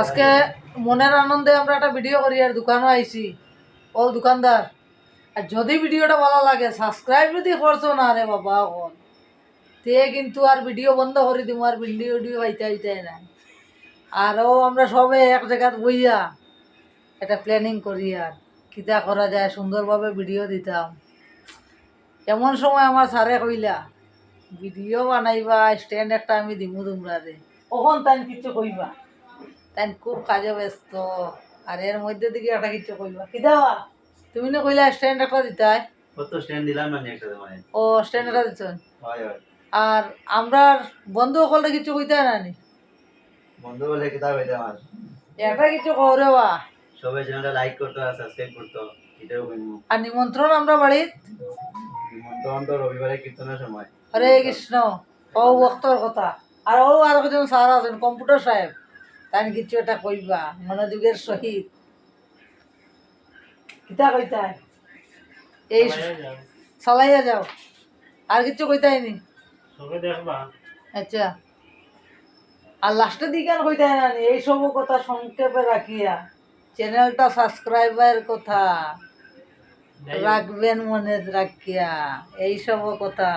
আজকে মনের আনন্দে আমরা একটা ভিডিও করি আর দোকানও আইছি। ও দোকানদার, আর যদি ভিডিওটা ভালো লাগে সাবস্ক্রাইব যদি করছ না রে বাবা এখন তে কিন্তু আর ভিডিও বন্ধ করে দিব আর ভিডিও ভিডিও হইতে না। আরও আমরা সবে এক জায়গাত বইয়া একটা প্ল্যানিং করি আর, কিতা করা যায়, সুন্দরভাবে ভিডিও দিতাম। এমন সময় আমার স্যারে কইলা ভিডিও বানাইবা স্ট্যান্ড একটা আমি দিমু তোমরা রে কখন তাই কিছু কইবা। তাই খুব কাজে ব্যস্ত। আর এর মধ্যে দিকে একটা কিছু কইবা। কি দেওয়া? তুমি না কইলা স্ট্যান্ড একটা দিতাই কত স্ট্যান্ড দিলাম না একটা মানে ও স্ট্যান্ড একটা হয়? হয় আর আমরা বন্ধু সকলে কিছু কইতে না নি? বন্ধু বলে কিতাব হইতে আমার। একটা কিছু করে বা। সবাই চ্যানেলটা লাইক করতো আর সাবস্ক্রাইব করতো এটাও কইমু। আর নিমন্ত্রণ আমরা বাড়িত নিমন্ত্রণ তো রবিবারে কীর্তনের সময়। হরে কৃষ্ণ। ও বক্তর কথা। আর ও আর একজন স্যার আছেন কম্পিউটার সাহেব। তাই কিছু একটা কইবা মনোযোগের সহিত। কিতা কইতাই এই চালাইয়া যাও। আর কিছু কইতাই নি আচ্ছা। আর লাস্টের দিকে আর কইতাই না এই সব কথা সংক্ষেপে রাখিয়া চ্যানেলটা সাবস্ক্রাইবার কথা রাখবেন মনে রাখিয়া। এই সব কথা।